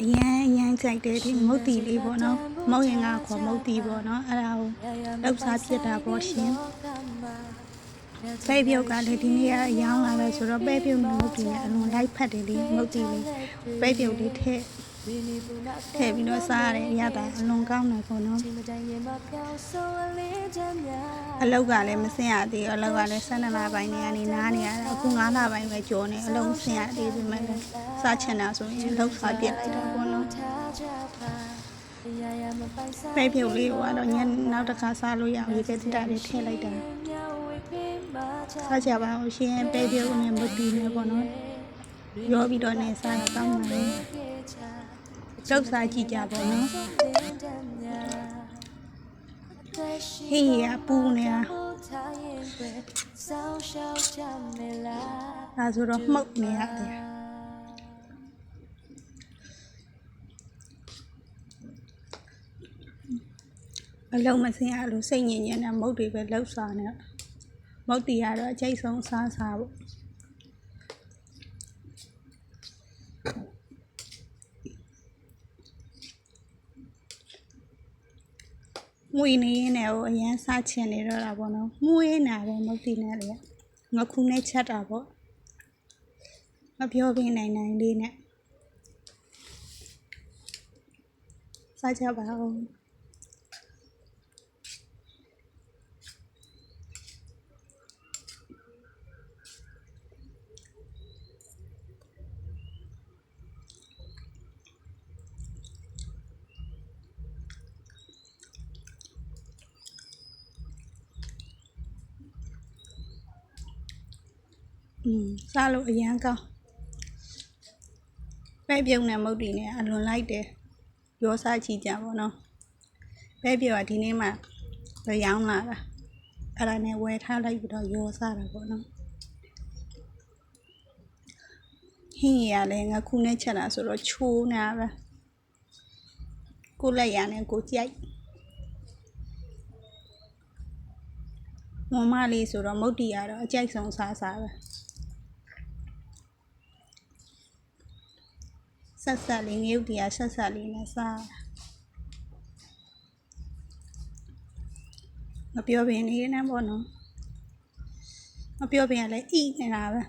အရန်အရန်ကြိုက်တယ်ဒီမုတ်တီလေးပေါ့နော်မုတ်ရင်ကခေါ်မုတ်တီပေါ့နော်အဲ့ဒါကိုလောက်စားဖြစ်တာပေါ့ရှင်ပဲပြုတ်ကလည်းဒီနေ့ကအယောင်းလာလဲဆိုတော့ပဲပြုတ်နဲ့မုတ်တီနဲ့အလွန်လိုက်ဖက်တယ်လေမုတ်တီလေးပဲပြုတ်လေးထည့် ထည့်ပြီးတော့စားရတယ်ရတာအလွန်ကောင်းတယ်ပေါ့နော်အလောက်ကလည်းမစင်ရသေးဘူးအလောက်ကလည်း12လပိုင်းနေကနေနားနေရတာအခု9လပိုင်းပဲကြော်နေအလုံးမစင်ရသေးဘူးမဲ့လည်းစားချင်တာဆိုရင်လောက်စားပြစ်လိုက်တာပေါ့နော်ပဲပြုတ်လေးကတော့ညနောက်တစ်ခါစားလို့ရအောင်ရေကတိတာလေးထည့်လိုက်တာစားကြပါဦးရှင်ပဲပြုတ်နဲ့မတူနဲ့ပေါ့နော်ရောပြီးတော့နေစားတော့ကောင်းပါလေ ကြောက်စားကြည့်ကြပါနော်ဟေးရပူနေတာဒါဆိုတော့မှုတ်နေရတယ်အလုံးမစင်ရလို့စိတ်ညစ်ညစ်နဲ့မုတ်တွေပဲလှုပ်စားနေမုတ်တီကတော့အကျိတ်ဆုံးစားစားပေါ့ မွေနေရင်းနဲ့ဟိုအရန်စားချင်နေတော့တာပေါ့နော်မွေးနာပဲမုတ်တီနဲ့လေငခုနဲ့ချက်တာပေါ့မပြောပြနိုင်နိုင်လေးနဲ့စားကြပါဦး อืมစားလို့အရန်ကောင်းပဲပြုံနဲ့မုတ်တီနဲ့အလွန်လိုက်တယ်ရောစားကြည့်ကြပါတော့ပဲပြုံကဒီနေ့မှရရောင်းလာတာအဲ့ဒါနဲ့ဝယ်ထားလိုက်ပြီးတော့ရောစားတာပေါ့နော်ဟင်းရလည်းငါခုနဲ့ချက်တာဆိုတော့ချိုးနေတာပဲကိုလက်ရနဲ့ကိုကြိုက်မမလေးဆိုတော့မုတ်တီကတော့အကြိုက်ဆုံးစားစားပဲ ဆက်ဆက်လေးငရုတ်တရားဆက်ဆက်လေးနဲ့စားတာမပြောပင်လေးနဲ့ပေါ့နော်မပြောပင်ကလည်းဣနေတာပဲ